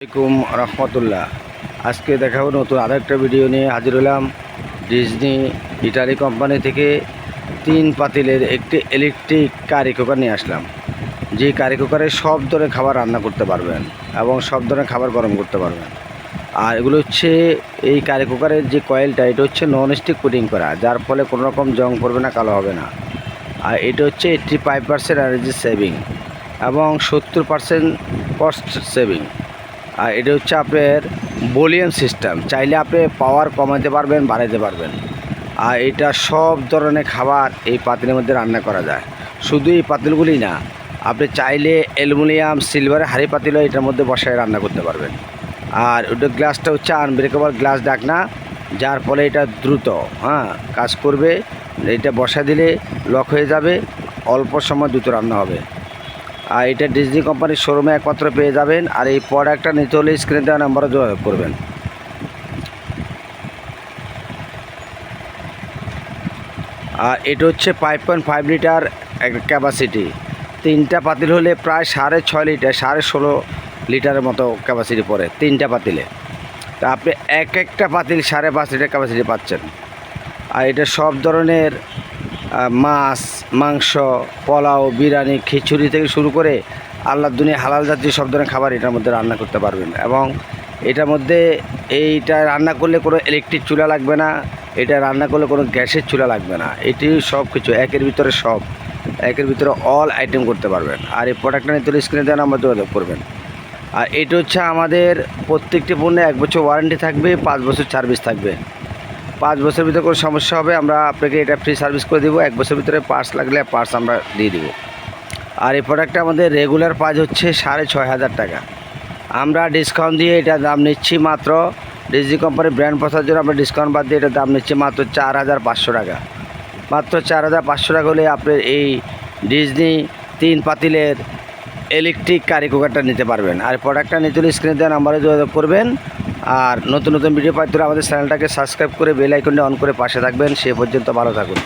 আসসালামাইকুম রহমতুল্লাহ। আজকে দেখাবো নতুন আরও একটা ভিডিও নিয়ে হাজির হলাম ডিজনি ইটালি কোম্পানি থেকে তিন পাতিলের একটি ইলেকট্রিক কারি কুকার নিয়ে আসলাম। যে কারি কুকারে সব ধরনের খাবার রান্না করতে পারবেন এবং সব ধরনের খাবার গরম করতে পারবেন। আর এগুলো হচ্ছে এই কারি কুকারের যে কয়েলটা এটা হচ্ছে নন স্টিক পুডিং করা, যার ফলে কোনো রকম জং পড়বে না, কালো হবে না। আর এটা হচ্ছে eighty five percent energy saving এবং সত্তর পার্সেন্ট কস্ট সেভিং আর এটা হচ্ছে আপনার ভলিউম সিস্টেম। চাইলে আপনি পাওয়ার কমাতে পারবেন বাড়াতে পারবেন। আর এটা সব ধরনের খাবার এই পাতিলের মধ্যে রান্না করা যায়। শুধু এই পাতিলগুলি না, আপনি চাইলে অ্যালুমিনিয়াম সিলভারের হাড়ি পাতিলও এটার মধ্যে বসায় রান্না করতে পারবেন। আর ওটা গ্লাসটা হচ্ছে আনব্রেকেবল গ্লাস ডাকনা, যার ফলে এটা দ্রুত হ্যাঁ কাজ করবে। এটা বসা দিলে লক হয়ে যাবে, অল্প সময় দ্রুত রান্না হবে। আর এটা ডিজনি কোম্পানির শোরুমে একমাত্র পেয়ে যাবেন। আর এই প্রোডাক্টটা নিতে হলে স্ক্রিনে দেওয়া নাম্বারে যোগাযোগ করবেন। আর এটা হচ্ছে five point five litre capacity তিনটা পাতিল হলে প্রায় সাড়ে ছয় লিটার সাড়ে ষোলো লিটারের মতো ক্যাপাসিটি পড়ে তিনটা পাতিলে। তা আপনি এক একটা পাতিল সাড়ে পাঁচ লিটার ক্যাপাসিটি পাচ্ছেন। আর এটা সব ধরনের মাছ, মাংস, পোলাও, বিরিয়ানি, খিচুড়ি থেকে শুরু করে আল্লাহ দুনিয়া হালাল জাতীয় সব ধরনের খাবার এটার মধ্যে রান্না করতে পারবেন। এবং এটার মধ্যে এইটা রান্না করলে কোনো ইলেকট্রিক চুলা লাগবে না, এটা রান্না করলে কোনো গ্যাসের চুলা লাগবে না। এটি সব কিছু একের ভিতরে সব, একের ভিতরে অল আইটেম করতে পারবেন। আর এই প্রোডাক্টটা নিতে হলে স্ক্রিনে দেওয়া নাম্বার যোগাযোগ করবেন। আর এটা হচ্ছে আমাদের প্রত্যেকটি পণ্যে এক বছর ওয়ারেন্টি থাকবে, পাঁচ বছর সার্ভিস থাকবে। পাঁচ বছরের ভিতরে কোনো সমস্যা হবে, আমরা আপনাকে এটা ফ্রি সার্ভিস করে দেবো। এক বছরের ভিতরে পার্টস লাগলে পার্টস আমরা দিয়ে দিব। আর এই প্রোডাক্টটা আমাদের রেগুলার প্রাইস হচ্ছে সাড়ে ছয় হাজার টাকা। আমরা ডিসকাউন্ট দিয়ে এটা দাম নিচ্ছি মাত্র ডিজি কোম্পানির ব্র্যান্ড প্রসার জন্য আমরা ডিসকাউন্ট বাদ দিয়ে এটা দাম নিচ্ছি মাত্র চার হাজার পাঁচশো টাকা। মাত্র চার হাজার পাঁচশো টাকা হলে আপনার এই ডিজনি তিন পাতিলের ইলেকট্রিক কারি কুকারটা নিতে পারবেন। আর প্রোডাক্টটা নিতে হলে স্ক্রিনে দেওয়া নাম্বারে যোগাযোগ করবেন। আর নতুন নতুন ভিডিও পাইতে আমাদের চ্যানেলটাকে সাবস্ক্রাইব করে বেল আইকনটা অন করে পাশে থাকবেন। সে পর্যন্ত ভালো থাকুন।